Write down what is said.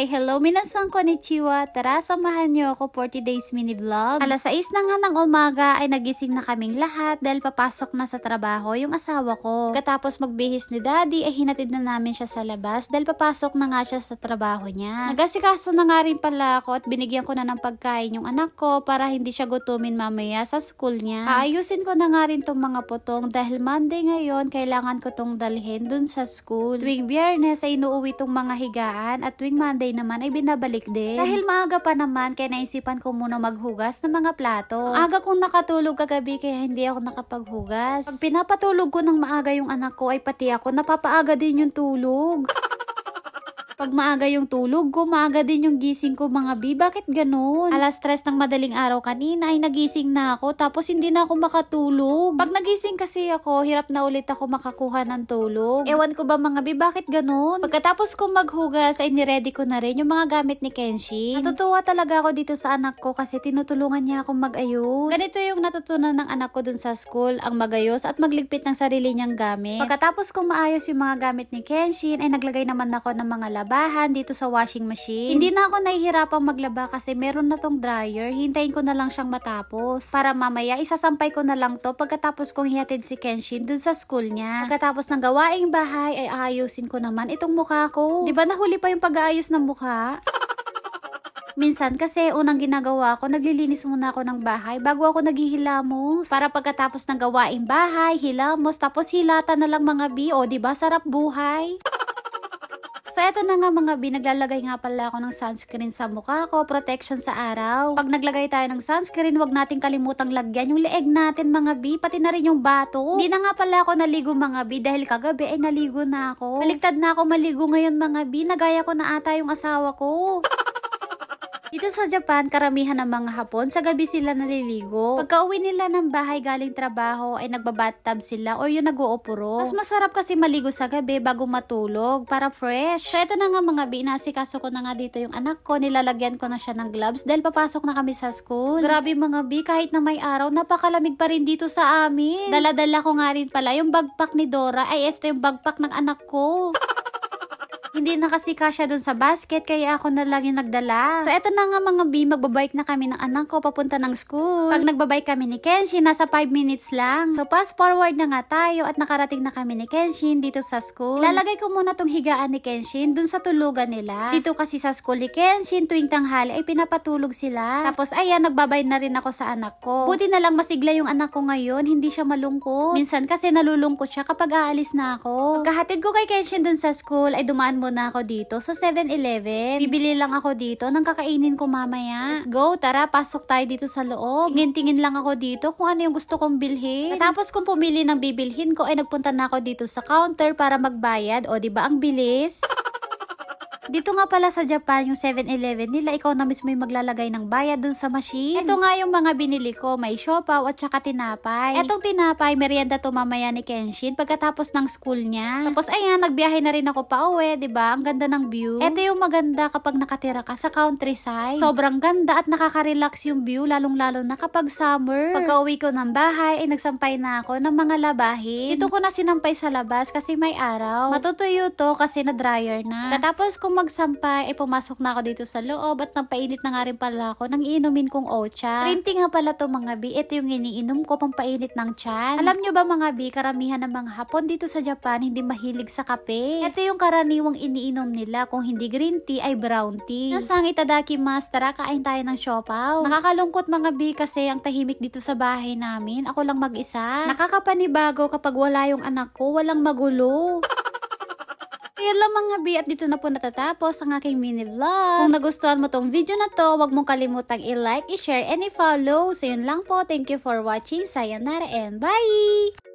Hi, hello minasang konnichiwa. Tara, samahan niyo ako 40 days mini vlog. Alas 6 na nga ng umaga ay nagising na kaming lahat dahil papasok na sa trabaho yung asawa ko. Katapos magbihis ni daddy ay hinatid na namin siya sa labas dahil papasok na nga siya sa trabaho niya. Nagasikaso na nga rin pala ako at binigyan ko na ng pagkain yung anak ko para hindi siya gutumin mamaya sa school niya. Aayusin ko na nga rin tong mga putong dahil Monday ngayon kailangan ko tong dalhin dun sa school. Tuwing biyernes ay inuuwi tong mga higaan at tuwing Monday naman ay binabalik din. Dahil maaga pa naman kaya naisipan ko muna maghugas ng mga plato. Aga kong nakatulog kagabi kaya hindi ako nakapaghugas. Pag pinapatulog ko ng maaga yung anak ko ay pati ako napapaaga din yung tulog. Pag maaga yung tulog ko, maaga din yung gising ko mga bi. Bakit ganun? Alas stress ng madaling araw kanina ay nagising na ako tapos hindi na ako makatulog. Pag nagising kasi ako, hirap na ulit ako makakuha ng tulog. Ewan ko ba mga bi, bakit ganun? Pagkatapos ko maghugas ay niready ko na rin yung mga gamit ni Kenshi. Natutuwa talaga ako dito sa anak ko kasi tinutulungan niya akong mag-ayos. Ganito yung natutunan ng anak ko dun sa school, ang magayos at magligpit ng sarili niyang gamit. Pagkatapos kong maayos yung mga gamit ni Kenshin ay naglagay naman ako ng mga labahan dito sa washing machine. Hindi na ako nahihirapang maglaba kasi meron na tong dryer. Hintayin ko na lang siyang matapos. Para mamaya isasampay ko na lang to pagkatapos kong hihatid si Kenshin dun sa school niya. Pagkatapos ng gawaing bahay ay aayusin ko naman itong mukha ko. Di ba nahuli pa yung pag-aayos ng mukha? Minsan kasi unang ginagawa ko, naglilinis muna ako ng bahay bago ako naghihilamos. Para pagkatapos ng gawaing bahay, hilamos, tapos hilata na lang mga bi. O, di ba sarap buhay? So, eto na nga mga bi, naglalagay nga pala ako ng sunscreen sa mukha ko, protection sa araw. Pag naglagay tayo ng sunscreen, wag nating kalimutang lagyan yung leeg natin mga bi, pati na rin yung bato. Hindi na nga pala ako naligo mga bi dahil kagabi ay naligo na ako. Baligtad na ako maligo ngayon mga bi, nagaya ko na ata yung asawa ko. Dito sa Japan, karamihan ng mga Hapon, sa gabi sila naliligo. Pagka uwi nila ng bahay galing trabaho, ay nagbabathtub sila or yung nag-uupuro. Mas masarap kasi maligo sa gabi bago matulog, para fresh. So, ito na nga mga bi, nasikaso ko na nga dito yung anak ko, nilalagyan ko na siya ng gloves dahil papasok na kami sa school. Grabe mga bi, kahit na may araw, napakalamig pa rin dito sa amin. Daladala ko nga rin pala yung bagpak ni Dora, ay este yung bagpak ng anak ko. Hindi na kasi kasya dun sa basket, kaya ako na lang yung nagdala. So, eto na nga mga B, magbabike na kami ng anak ko papunta ng school. Pag nagbabike kami ni Kenshin, nasa 5 minutes lang. So, fast forward na nga tayo at nakarating na kami ni Kenshin dito sa school. Lalagay ko muna tong higaan ni Kenshin dun sa tulugan nila. Dito kasi sa school ni Kenshin, tuwing tanghali ay pinapatulog sila. Tapos, ayan, nagbabay na rin ako sa anak ko. Buti na lang masigla yung anak ko ngayon, hindi siya malungkot. Minsan kasi nalulungkot siya kapag aalis na ako. Pagkahatid ko kay Kenshin dun sa school, ay dumaan muna ako dito sa 7-Eleven. Bibili lang ako dito ng kakainin ko mamaya. Let's go, tara, pasok tayo dito sa loob. Tingin-tingin lang ako dito kung ano yung gusto kong bilhin. Tapos kung pumili ng bibilhin ko, ay nagpunta na ako dito sa counter para magbayad. O, di ba ang bilis? Dito nga pala sa Japan, yung 7-Eleven nila, ikaw na mismo yung maglalagay ng bayad dun sa machine. Ito nga yung mga binili ko, may siopaw at saka tinapay. Etong tinapay, merienda to mamaya ni Kenshin pagkatapos ng school niya. Tapos ayan, nagbiyahe na rin ako pa uwi, di ba? Ang ganda ng view. Ito yung maganda kapag nakatira ka sa countryside. Sobrang ganda at nakaka-relax yung view, lalong-lalo na kapag summer. Pagka uwi ko ng bahay, ay nagsampay na ako ng mga labahin. Dito ko na sinampay sa labas kasi may araw. Matutuyo to kasi na-dryer na. Katapos kung magsampay, ay pumasok na ako dito sa loob at napainit na nga rin pala ako ng iinumin kong ocha. Tea nga pala to mga bi. Ito yung iniinom ko pampainit ng tiyan. Alam nyo ba mga bi, karamihan ng mga hapon dito sa Japan hindi mahilig sa kape. Ito yung karaniwang iniinom nila. Kung hindi green tea ay brown tea. Nasang itadakimasu, tara kain tayo ng siopaw. Nakakalungkot mga bi kasi ang tahimik dito sa bahay namin. Ako lang mag-isa. Nakakapanibago kapag wala yung anak ko, walang magulo. Ayan lang mga bi at dito na po natatapos ang aking mini vlog. Kung nagustuhan mo tong video na to, wag mong kalimutang i-like, i-share, and i-follow. So yun lang po. Thank you for watching. Sayonara and bye!